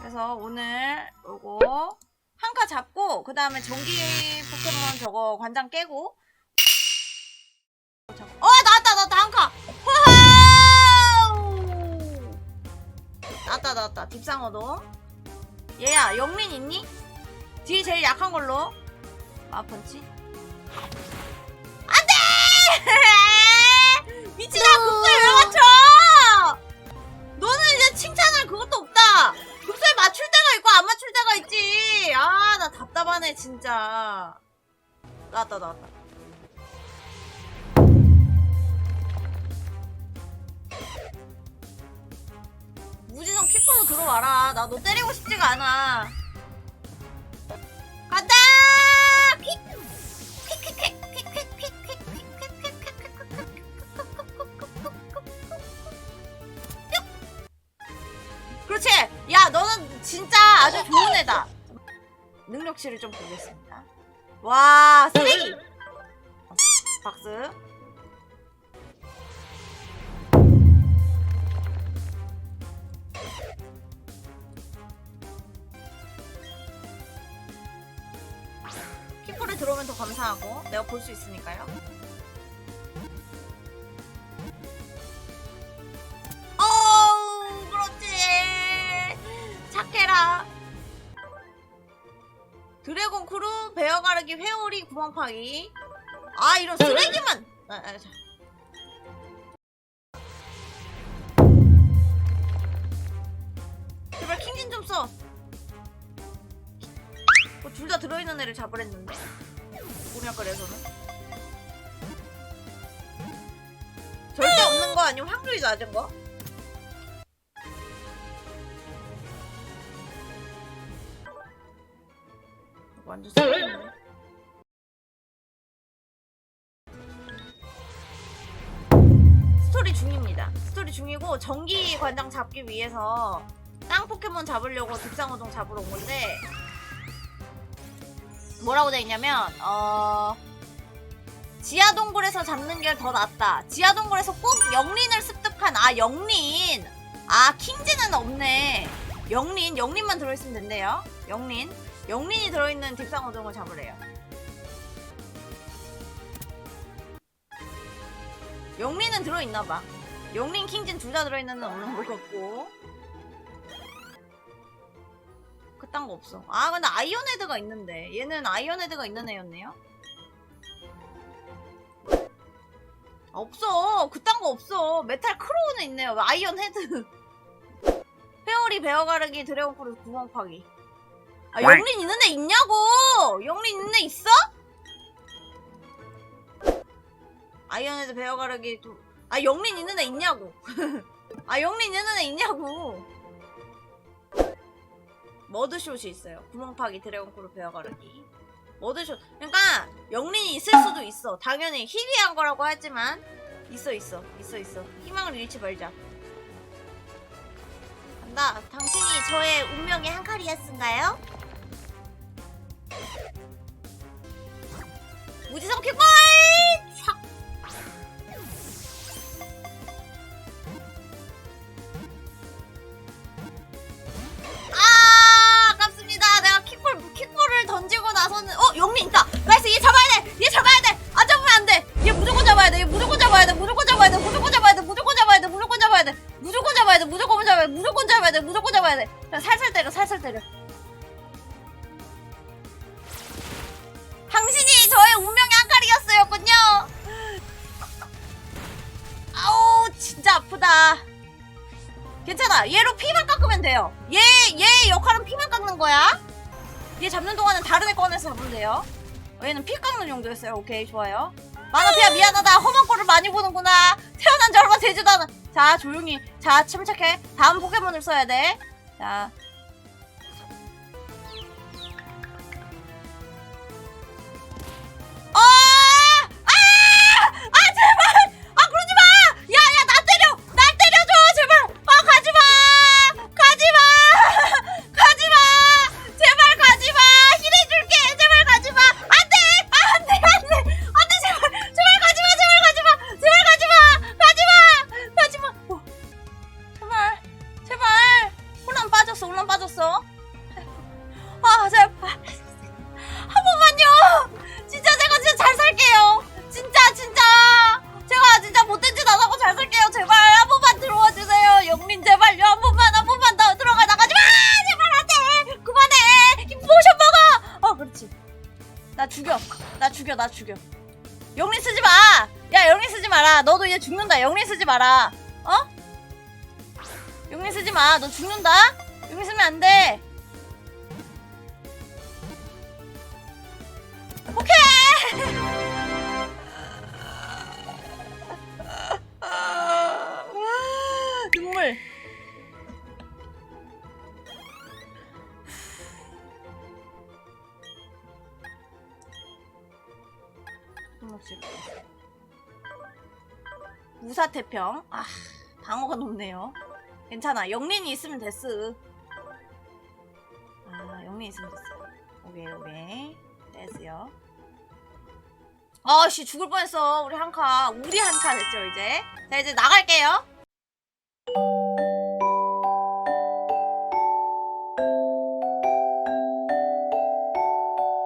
그래서 오늘 요거 한 카 잡고 그 다음에 전기 포켓몬 저거 관장 깨고 어 나왔다 나왔다 한 카. 호하우! 나왔다 나왔다 딥상어도. 얘야 영린 있니? 뒤 제일 약한 걸로. 마펀치. 나왔다 나왔다. 무지성 킥볼로 들어와라. 나 너 때리고 싶지가 않아. 간다! 킥! 그렇지. 야, 너는 진짜 아주 좋은 애다. 능력치를 좀 보겠습니다. 와, 쓰레기. 박스. 키포를 들어오면 더 감사하고 내가 볼 수 있으니까요. 베어 가르기, 회오리, 구멍 파기. 아, 이런 쓰레기만. 아, 아, 자. 제발 킹진 좀 써. 뭐 둘 다 들어있는 애를 잡으랬는데. 공약거래에서는. 절대 없는 거 아니면 확률이 낮은 거? 완전 쓰레기네. 스토리 중입니다. 스토리 중이고 전기 관장 잡기 위해서 땅 포켓몬 잡으려고 득상어종 잡으러 온 건데 뭐라고 돼 있냐면 어 지하 동굴에서 잡는 게 더 낫다. 지하 동굴에서 꼭 영린을 습득한 아 영린 아 킹즈는 없네. 영린 영린만 들어있으면 된대요. 영린 영린이 들어있는 딥상 어종을 잡으래요. 영린은 들어있나봐. 영린 킹진 둘 다 들어있는 건 없는 것 같고. 그딴 거 없어. 아, 근데 아이언헤드가 있는데. 얘는 아이언헤드가 있는 애였네요. 없어. 그딴 거 없어. 메탈 크로우는 있네요. 아이언헤드. 회오리 베어가르기 드래곤프로 구멍 파기. 아, 영린 있는 애 있냐고! 영린 있는 애 있어? 아이언헤드 베어가르기 두... 아, 영린 있는 애 있냐고! 아, 영린 있는 애 있냐고! 머드숏이 있어요. 구멍파기 드래곤크루 베어가르기. 머드숏. 그러니까 영린이 있을 수도 있어. 당연히 희귀한 거라고 하지만 있어 있어 있어 있어. 희망을 잃지 말자. 간다. 당신이 저의 운명의 한 칼이었은가요? 무지성 킥볼! 촥! 아, 아깝습니다. 내가 킥볼, 킥볼을 던지고 나서는, 어, 영민 있다! 나이스, 얘 잡아야 돼! 얘 잡아야 돼! 안 잡으면 안 돼! 얘 무조건 잡아야 돼! 얘 무조건 잡아야 돼! 무조건 잡아야 돼! 무조건 잡아야 돼! 무조건 잡아야 돼! 무조건 잡아야 돼! 무조건 잡아야 돼! 무조건 잡아야 돼! 무조건 잡아야 돼! 무조건 잡아야 돼! 자, 살살 때려, 살살 때려. 아프다. 괜찮아. 얘로 피만 깎으면 돼요. 얘, 얘 역할은 피만 깎는 거야. 얘 잡는 동안은 다른 애 꺼내서 잡으면 돼요. 어, 얘는 피 깎는 용도였어요. 오케이, 좋아요. 마나피아 미안하다. 험한 꼴을 많이 보는구나. 태어난 지 얼마 되지도 않아. 자, 조용히. 자, 침착해. 다음 포켓몬을 써야 돼. 자. 나 죽여. 나 죽여 나 죽여. 영린 쓰지 마 야 영린 쓰지 마라. 너도 이제 죽는다. 영린 쓰지 마라. 어? 영린 쓰지 마 너 죽는다? 영린 쓰면 안 돼 무사태평. 아 방어가 높네요. 괜찮아. 영린이 있으면 됐어. 아 영린이 있으면 됐어. 오케이 오케이. 됐어요. 아씨 죽을 뻔했어. 우리 한카 우리 한카 됐죠 이제. 자 이제 나갈게요